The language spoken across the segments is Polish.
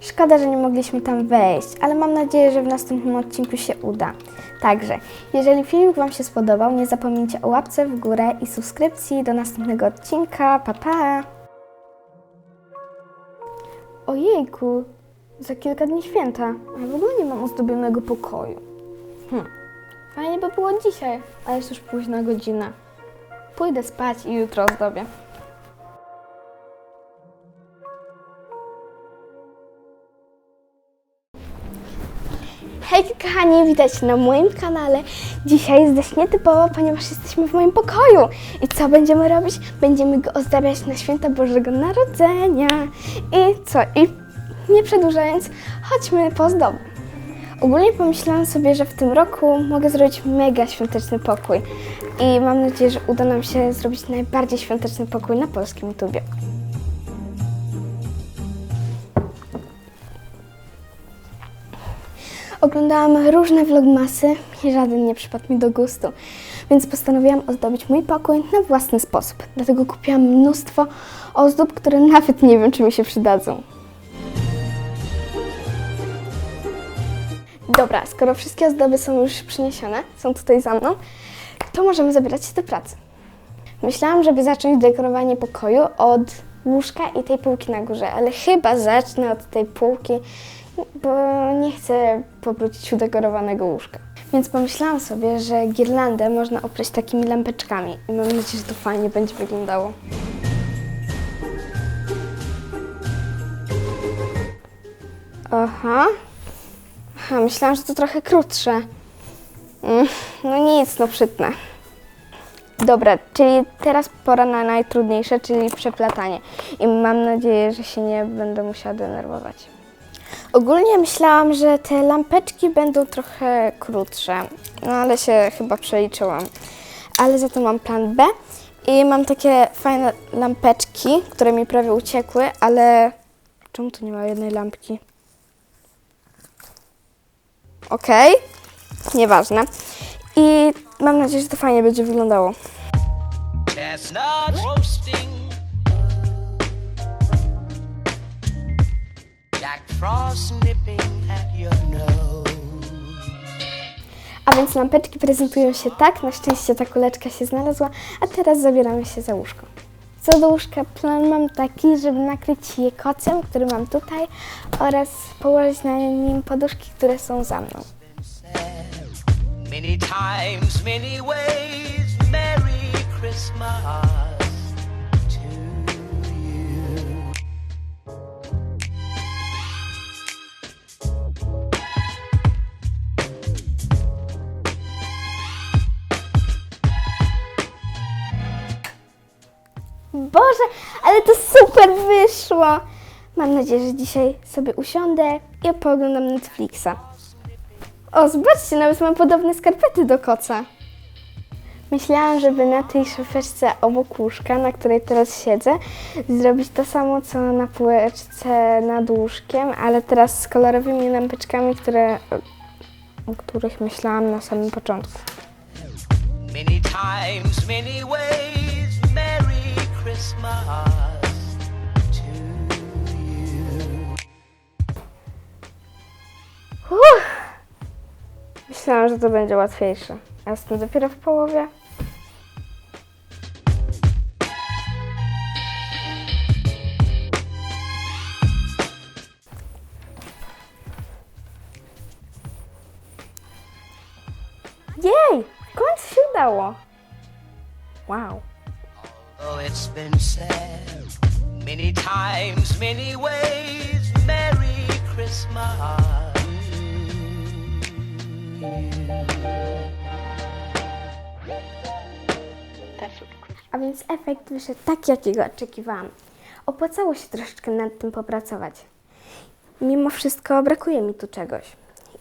Szkoda, że nie mogliśmy tam wejść, ale mam nadzieję, że w następnym odcinku się uda. Także, jeżeli filmik Wam się spodobał, nie zapomnijcie o łapce w górę i subskrypcji do następnego odcinka. Pa, pa! Ojejku, za kilka dni święta, a w ogóle nie mam ozdobionego pokoju. Hm. Fajnie by było dzisiaj, ale jest już późna godzina. Pójdę spać i jutro ozdobię. Hej kochani, witajcie na moim kanale. Dzisiaj jest dość nietypowo, ponieważ jesteśmy w moim pokoju. I co będziemy robić? Będziemy go ozdabiać na święta Bożego Narodzenia. I co? I nie przedłużając, chodźmy po ozdoby. Ogólnie pomyślałam sobie, że w tym roku mogę zrobić mega świąteczny pokój. I mam nadzieję, że uda nam się zrobić najbardziej świąteczny pokój na polskim YouTubie. Oglądałam różne vlogmasy i żaden nie przypadł mi do gustu, więc postanowiłam ozdobić mój pokój na własny sposób. Dlatego kupiłam mnóstwo ozdób, które nawet nie wiem, czy mi się przydadzą. Dobra, skoro wszystkie ozdoby są już przyniesione, są tutaj za mną, to możemy zabierać się do pracy. Myślałam, żeby zacząć dekorowanie pokoju od łóżka i tej półki na górze, ale chyba zacznę od tej półki, bo nie chcę powrócić udekorowanego łóżka. Więc pomyślałam sobie, że girlandę można oprzeć takimi lampeczkami i mam nadzieję, że to fajnie będzie wyglądało. Aha. Aha, myślałam, że to trochę krótsze. Mm, No nic, no przytnę. Dobra, czyli teraz pora na najtrudniejsze, czyli przeplatanie. I mam nadzieję, że się nie będę musiała denerwować. Ogólnie myślałam, że te lampeczki będą trochę krótsze, no ale się chyba przeliczyłam. Ale za to mam plan B i mam takie fajne lampeczki, które mi prawie uciekły, ale czemu tu nie ma jednej lampki? Okej, nieważne. I mam nadzieję, że to fajnie będzie wyglądało. Chestnuts roasting. A więc lampeczki prezentują się tak. Na szczęście ta kuleczka się znalazła, a teraz zabieramy się za łóżko. Co do łóżka, plan mam taki, żeby nakryć je kocem, który mam tutaj oraz położyć na nim poduszki, które są za mną. Many times, many ways. Merry Christmas Boże, ale to super wyszło! Mam nadzieję, że dzisiaj sobie usiądę i pooglądam Netflixa. O, zobaczcie, nawet mam podobne skarpety do koca. Myślałam, żeby na tej szafeczce obok łóżka, na której teraz siedzę, zrobić to samo, co na półeczce nad łóżkiem, ale teraz z kolorowymi lampeczkami, które, o których myślałam na samym początku. Many times, many ways. Uff. Myślałam, że to będzie łatwiejsze. Jestem dopiero w połowie. A więc efekt wyszedł taki, jakiego oczekiwałam. Opłacało się troszeczkę nad tym popracować. Mimo wszystko brakuje mi tu czegoś.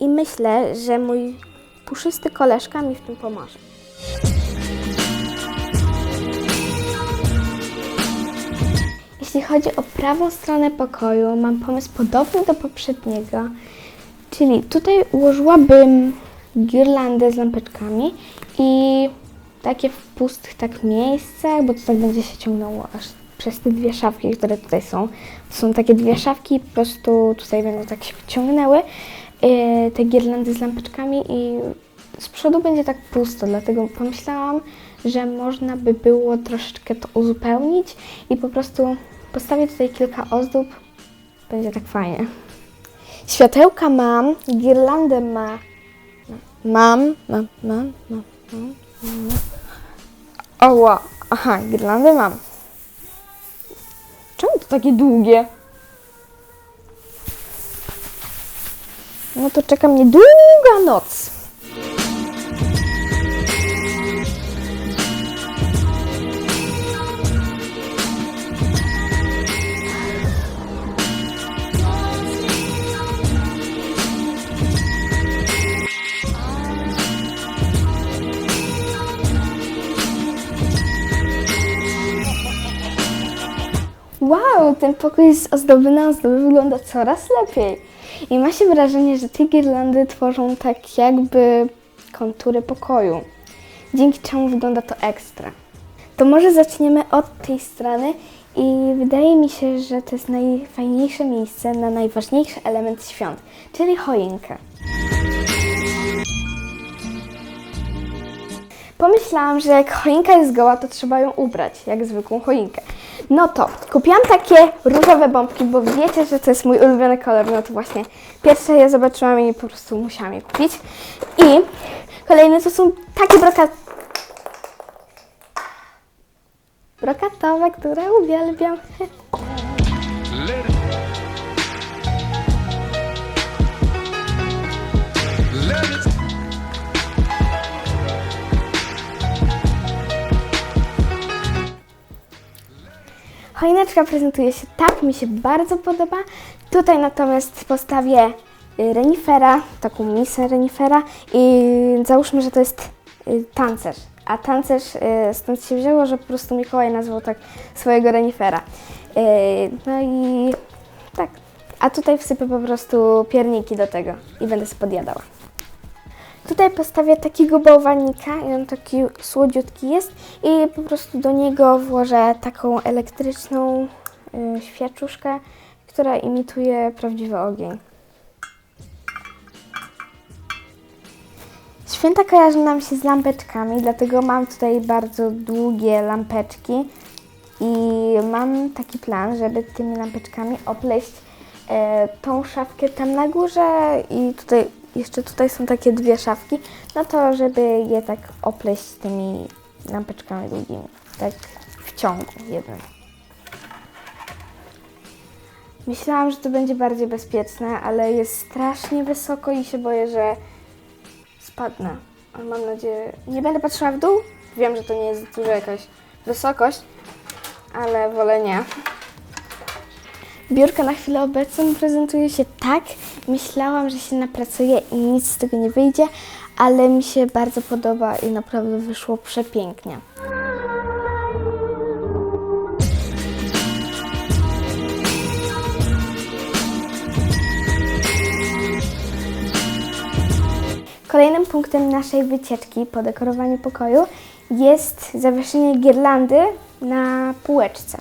I myślę, że mój puszysty koleżka mi w tym pomoże. Jeśli chodzi o prawą stronę pokoju, mam pomysł podobny do poprzedniego. Czyli tutaj ułożyłabym girlandę z lampeczkami i takie w pustych tak miejscach, bo to tak będzie się ciągnęło aż przez te dwie szafki, które tutaj są. To są takie dwie szafki, po prostu tutaj będą tak się wyciągnęły yy, te girlandy z lampeczkami i z przodu będzie tak pusto, dlatego pomyślałam, że można by było troszeczkę to uzupełnić i po prostu postawię tutaj kilka ozdób. Będzie tak fajnie. Światełka mam, girlandę ma. Mam, mam, mam, mam, mam. mam. O, wow. aha, girlandę mam. Czemu to takie długie? No to czeka mnie długa noc. Wow, ten pokój z ozdoby na ozdoby wygląda coraz lepiej. I ma się wrażenie, że te girlandy tworzą tak jakby kontury pokoju, dzięki czemu wygląda to ekstra. To może zaczniemy od tej strony i wydaje mi się, że to jest najfajniejsze miejsce na najważniejszy element świąt, czyli choinkę. Pomyślałam, że jak choinka jest goła, to trzeba ją ubrać, jak zwykłą choinkę. No to kupiłam takie różowe bombki, bo wiecie, że to jest mój ulubiony kolor. No to właśnie pierwsze je zobaczyłam i po prostu musiałam je kupić. I kolejne to są takie brokat... brokatowe, które uwielbiam. Choineczka prezentuje się tak, mi się bardzo podoba. Tutaj natomiast postawię y, renifera, taką misę renifera i załóżmy, że to jest y, tancerz. A tancerz y, stąd się wzięło, że po prostu Mikołaj nazwał tak swojego renifera. No i tak. A tutaj wsypię po prostu pierniki do tego i będę sobie podjadała. Tutaj postawię takiego bałwanika i on taki słodziutki jest i po prostu do niego włożę taką elektryczną y, świeczuszkę, która imituje prawdziwy ogień. Święta kojarzą nam się z lampeczkami, dlatego mam tutaj bardzo długie lampeczki i mam taki plan, żeby tymi lampeczkami opleść e, tą szafkę tam na górze i tutaj jeszcze tutaj są takie dwie szafki, no to żeby je tak opleść tymi lampeczkami długimi, tak w ciągu jednym. Myślałam, że to będzie bardziej bezpieczne, ale jest strasznie wysoko i się boję, że spadnę. Ale mam nadzieję, nie będę patrzyła w dół. Wiem, że to nie jest duża jakaś wysokość, ale wolę nie. Biurko na chwilę obecną prezentuje się tak. Myślałam, że się napracuję i nic z tego nie wyjdzie, ale mi się bardzo podoba i naprawdę wyszło przepięknie. Kolejnym punktem naszej wycieczki po dekorowaniu pokoju jest zawieszenie girlandy na półeczce.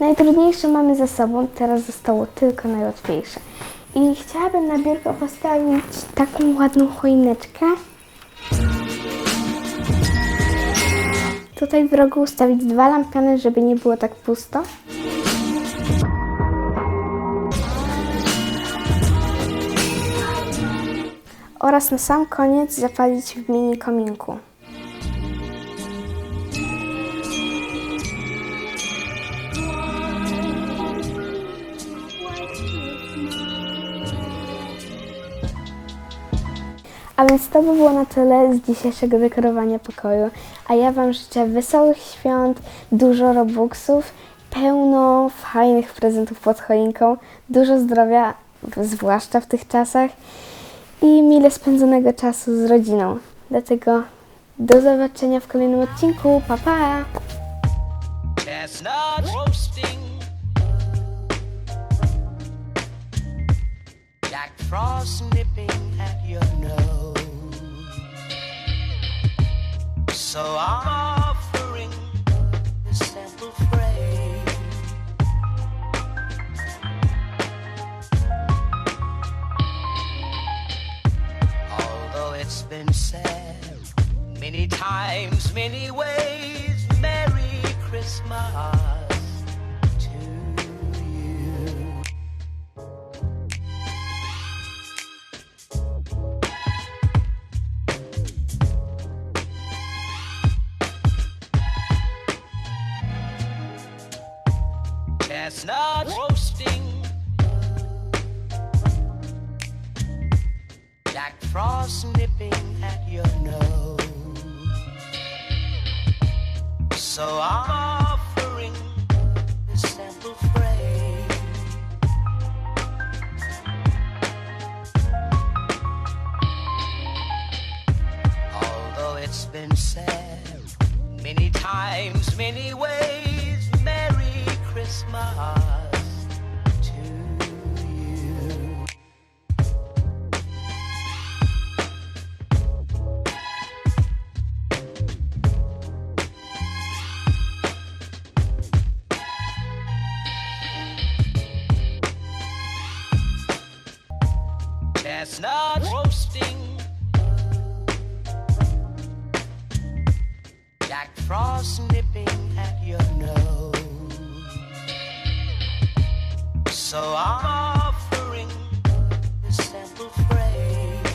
Najtrudniejsze mamy za sobą, teraz zostało tylko najłatwiejsze. I chciałabym na biurko postawić taką ładną choineczkę. Tutaj w rogu ustawić dwa lampiony, żeby nie było tak pusto. Oraz na sam koniec zapalić w mini kominku. A więc to by było na tyle z dzisiejszego dekorowania pokoju. A ja Wam życzę wesołych świąt, dużo robuxów, pełno fajnych prezentów pod choinką, dużo zdrowia, zwłaszcza w tych czasach i mile spędzonego czasu z rodziną. Dlatego do zobaczenia w kolejnym odcinku. Pa, pa! Frost nipping at your nose. So I'm offering this simple phrase. Although it's been said many times, many ways, Merry Christmas Not Chestnut roasting. Jack Frost nipping at your nose. So I'm offering this simple phrase.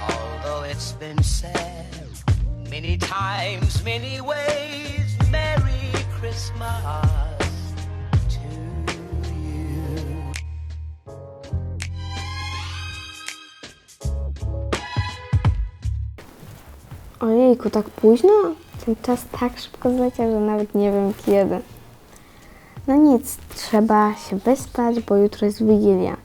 Although it's been said many times, many ways, Ojejku, tak późno? Ten czas tak szybko zleciał, że nawet nie wiem kiedy. No nic, trzeba się wyspać, bo jutro jest Wigilia.